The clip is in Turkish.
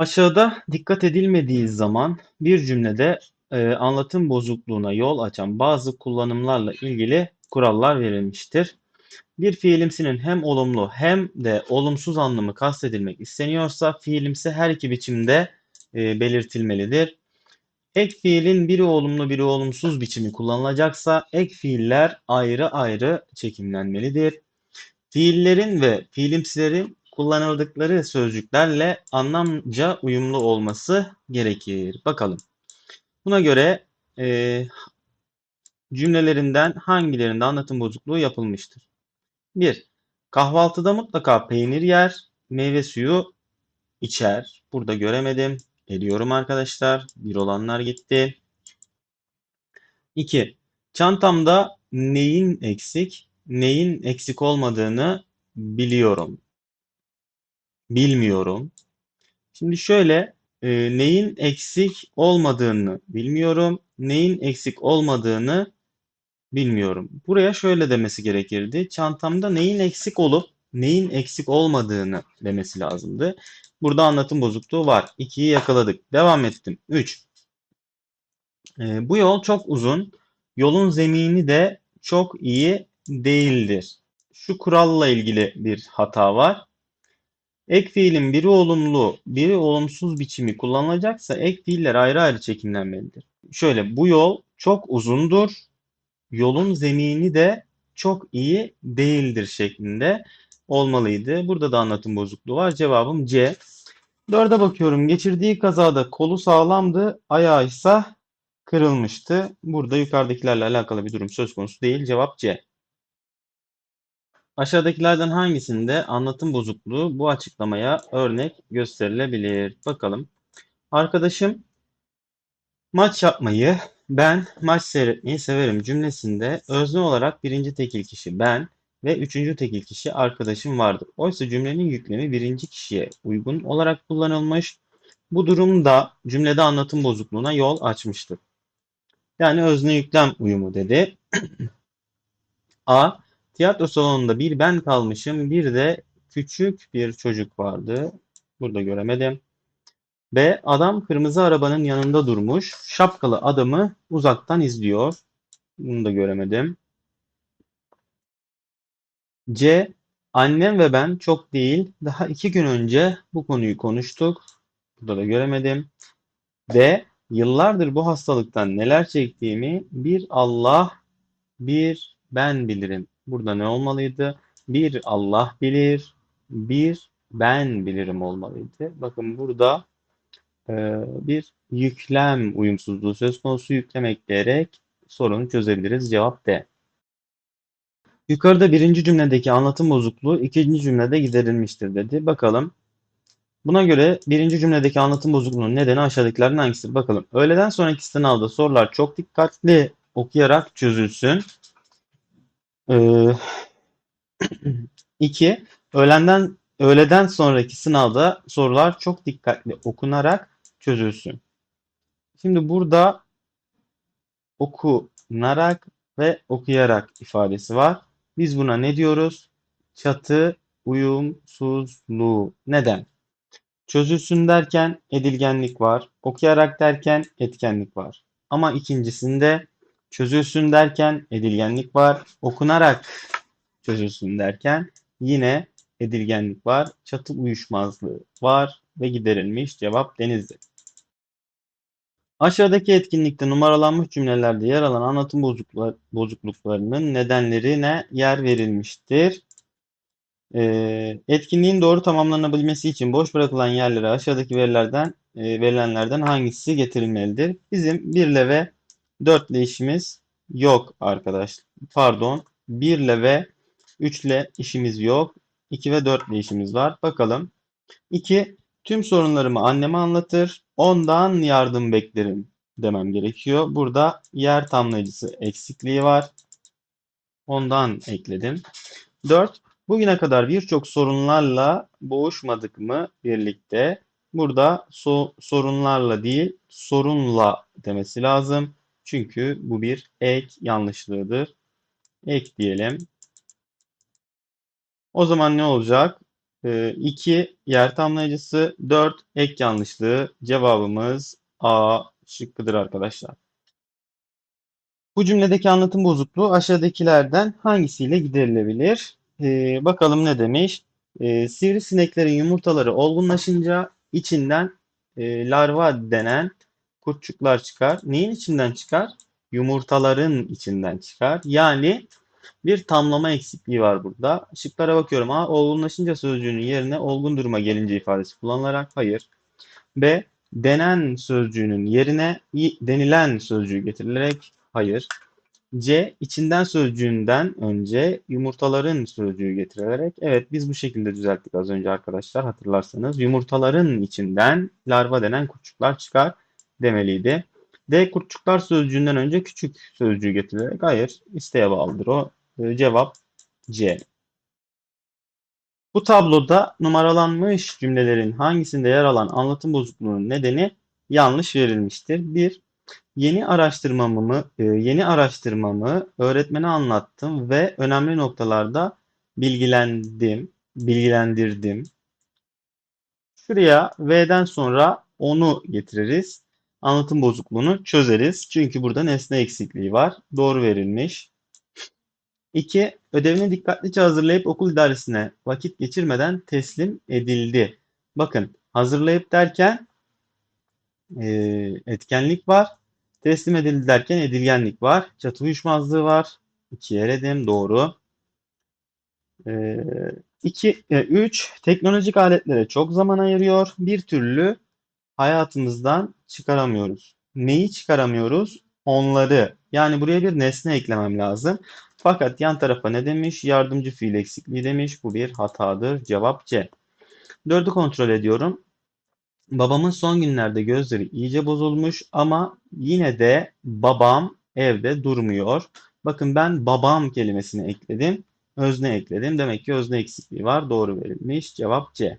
Aşağıda dikkat edilmediği zaman bir cümlede e, anlatım bozukluğuna yol açan bazı kullanımlarla ilgili kurallar verilmiştir. Bir fiilimsinin hem olumlu hem de olumsuz anlamı kastedilmek isteniyorsa fiilimsi her iki biçimde e, belirtilmelidir. Ek fiilin biri olumlu biri olumsuz biçimi kullanılacaksa ek fiiller ayrı ayrı çekimlenmelidir. Fiillerin ve fiilimsilerin kullanıldıkları sözcüklerle anlamca uyumlu olması gerekir. Bakalım. Buna göre e, cümlelerinden hangilerinde anlatım bozukluğu yapılmıştır? 1. Kahvaltıda mutlaka peynir yer, meyve suyu içer. Burada göremedim. Ediyorum arkadaşlar. Bir olanlar gitti. 2. Çantamda neyin eksik, neyin eksik olmadığını biliyorum. Bilmiyorum. Şimdi şöyle e, neyin eksik olmadığını bilmiyorum. Neyin eksik olmadığını bilmiyorum. Buraya şöyle demesi gerekirdi. Çantamda neyin eksik olup neyin eksik olmadığını demesi lazımdı. Burada anlatım bozukluğu var. 2'yi yakaladık. Devam ettim. 3. E, bu yol çok uzun. Yolun zemini de çok iyi değildir. Şu kuralla ilgili bir hata var. Ek fiilin biri olumlu, biri olumsuz biçimi kullanılacaksa ek fiiller ayrı ayrı çekimlenmelidir. Şöyle bu yol çok uzundur. Yolun zemini de çok iyi değildir şeklinde olmalıydı. Burada da anlatım bozukluğu var. Cevabım C. Dörde bakıyorum. Geçirdiği kazada kolu sağlamdı, ayağı ise kırılmıştı. Burada yukarıdakilerle alakalı bir durum söz konusu değil. Cevap C. Aşağıdakilerden hangisinde anlatım bozukluğu bu açıklamaya örnek gösterilebilir? Bakalım. Arkadaşım maç yapmayı, ben maç seyretmeyi severim cümlesinde özne olarak birinci tekil kişi ben ve üçüncü tekil kişi arkadaşım vardır. Oysa cümlenin yüklemi birinci kişiye uygun olarak kullanılmış. Bu durumda cümlede anlatım bozukluğuna yol açmıştır. Yani özne yüklem uyumu dedi. A. Tiyatro salonunda bir ben kalmışım, bir de küçük bir çocuk vardı. Burada göremedim. B. Adam kırmızı arabanın yanında durmuş. Şapkalı adamı uzaktan izliyor. Bunu da göremedim. C. Annem ve ben çok değil, daha iki gün önce bu konuyu konuştuk. Burada da göremedim. D. Yıllardır bu hastalıktan neler çektiğimi bir Allah, bir ben bilirim. Burada ne olmalıydı? Bir Allah bilir, bir ben bilirim olmalıydı. Bakın burada e, bir yüklem uyumsuzluğu söz konusu yüklem ekleyerek sorunu çözebiliriz. Cevap D. Yukarıda birinci cümledeki anlatım bozukluğu ikinci cümlede giderilmiştir dedi. Bakalım. Buna göre birinci cümledeki anlatım bozukluğunun nedeni aşağıdakilerden hangisidir? Bakalım. Öğleden sonraki sınavda sorular çok dikkatli okuyarak çözülsün. Ee, iki, öğlenden öğleden sonraki sınavda sorular çok dikkatli okunarak çözülsün. Şimdi burada okunarak ve okuyarak ifadesi var. Biz buna ne diyoruz? Çatı uyumsuzluğu. Neden? Çözülsün derken edilgenlik var. Okuyarak derken etkenlik var. Ama ikincisinde çözülsün derken edilgenlik var. Okunarak çözülsün derken yine edilgenlik var. Çatı uyuşmazlığı var ve giderilmiş. Cevap denizli. Aşağıdaki etkinlikte numaralanmış cümlelerde yer alan anlatım bozukluklar, bozukluklarının nedenlerine yer verilmiştir. Ee, etkinliğin doğru tamamlanabilmesi için boş bırakılan yerlere aşağıdaki verilerden e, verilenlerden hangisi getirilmelidir? Bizim 1 ile ve 4 ile işimiz yok arkadaşlar. Pardon. 1 ile ve 3 ile işimiz yok. 2 ve 4 ile işimiz var. Bakalım. 2. Tüm sorunlarımı anneme anlatır. Ondan yardım beklerim demem gerekiyor. Burada yer tamlayıcısı eksikliği var. Ondan ekledim. 4. Bugüne kadar birçok sorunlarla boğuşmadık mı birlikte? Burada so sorunlarla değil, sorunla demesi lazım. Çünkü bu bir ek yanlışlığıdır. Ek diyelim. O zaman ne olacak? 2 yer tamlayıcısı, 4 ek yanlışlığı. Cevabımız A şıkkıdır arkadaşlar. Bu cümledeki anlatım bozukluğu aşağıdakilerden hangisiyle giderilebilir? Ee, bakalım ne demiş? Ee, sivrisineklerin yumurtaları olgunlaşınca içinden e, larva denen kurtçuklar çıkar. Neyin içinden çıkar? Yumurtaların içinden çıkar. Yani bir tamlama eksikliği var burada. Şıklara bakıyorum. A. Olgunlaşınca sözcüğünün yerine olgun duruma gelince ifadesi kullanılarak. Hayır. B. Denen sözcüğünün yerine denilen sözcüğü getirilerek. Hayır. C. içinden sözcüğünden önce yumurtaların sözcüğü getirilerek. Evet biz bu şekilde düzelttik az önce arkadaşlar hatırlarsanız. Yumurtaların içinden larva denen kurtçuklar çıkar demeliydi. D. Kurtçuklar sözcüğünden önce küçük sözcüğü getirilerek. Hayır. isteğe bağlıdır o. Ee, Cevap C. Bu tabloda numaralanmış cümlelerin hangisinde yer alan anlatım bozukluğunun nedeni yanlış verilmiştir. 1. Yeni araştırmamı e, yeni araştırmamı öğretmene anlattım ve önemli noktalarda bilgilendim, bilgilendirdim. Şuraya V'den sonra onu getiririz. Anlatım bozukluğunu çözeriz. Çünkü burada nesne eksikliği var. Doğru verilmiş. 2. Ödevini dikkatlice hazırlayıp okul idaresine vakit geçirmeden teslim edildi. Bakın hazırlayıp derken e, etkenlik var. Teslim edildi derken edilgenlik var. Çatı uyuşmazlığı var. 2'ye eledim. Doğru. 2, 3. Teknolojik aletlere çok zaman ayırıyor. Bir türlü hayatımızdan çıkaramıyoruz. Neyi çıkaramıyoruz? Onları. Yani buraya bir nesne eklemem lazım. Fakat yan tarafa ne demiş? Yardımcı fiil eksikliği demiş. Bu bir hatadır. Cevap C. Dördü kontrol ediyorum. Babamın son günlerde gözleri iyice bozulmuş ama yine de babam evde durmuyor. Bakın ben babam kelimesini ekledim. Özne ekledim. Demek ki özne eksikliği var. Doğru verilmiş. Cevap C.